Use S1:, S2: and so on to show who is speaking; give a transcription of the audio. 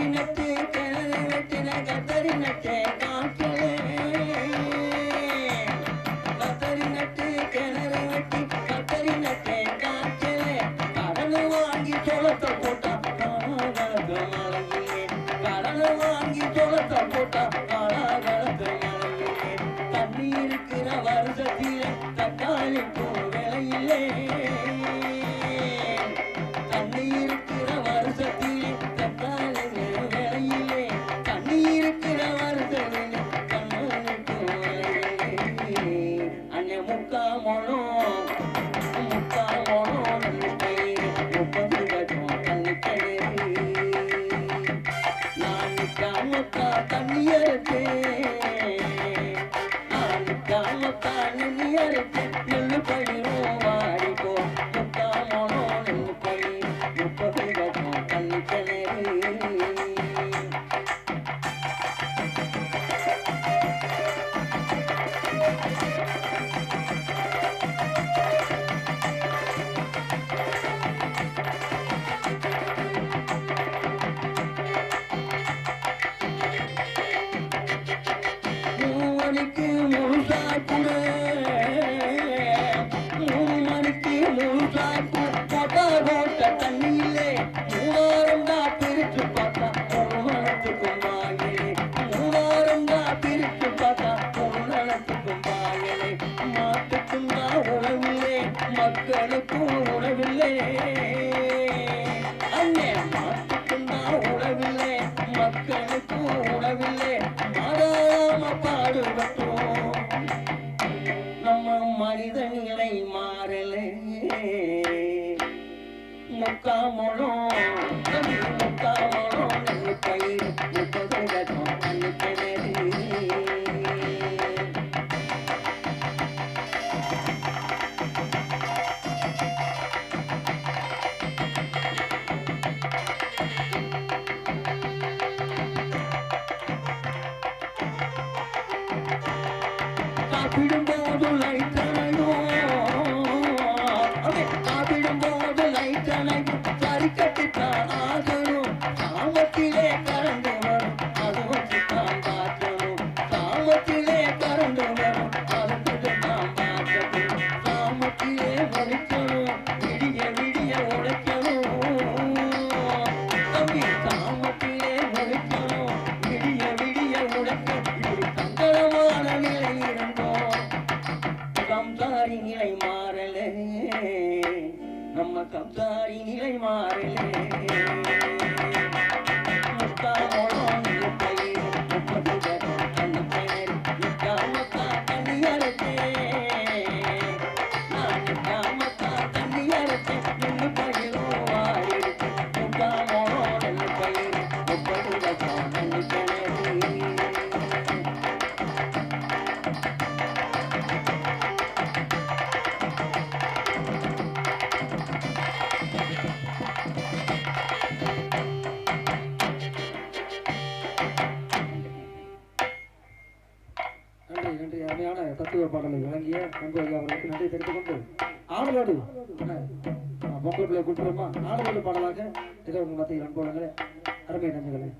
S1: கத்தரி நட்டு கிணறு வெட்டின கத்தரி நட்டே காக்கலே. கத்தரி நட்டு கிணறு வெட்டி கத்தரி நட்டே காக்கலே. கடன் வாங்கி சோளத்தை போட்டா காலாகாலத்து வாங்கி சோளத்தை போட்டா காலாகாலத்து தண்ணி இருக்கிற வருஷத்திலே தக்காளி பூ விலையிலே. நான் நிக்காமக்கா நெல்லி பயிரும் வாயிலே தான் உணவில்லை மக்களுக்கும் உணவில்லை. அண்ணே மாட்டுக்கும் தான் உணவில்லை மக்களுக்கும் உணவில்லை. மாறாம பாடுபட்டோம். நம்ம மனித நிலை மாறலே. முக்காமலும் முக்காமலும். சாப்பிடும்போது லைட்டனையும் ஆகணும் சாமத்திலே கரண்டு மாறலே. நம்ம கப்தாரி நிலை மாறலே.
S2: அருமையான தத்துவ பாடலை வழங்கிய அன்பு ஐயா அவர்களுக்கு நன்றி தெரிவித்துக் கொண்டு ஆடலோடு பொங்கல் பிள்ளை கூட்டுறோமா ஆடலோடு பாடலாக இதை உங்கள் மத்தியில் அன்பு வழங்குகிறேன் அருமை நன்றிகளை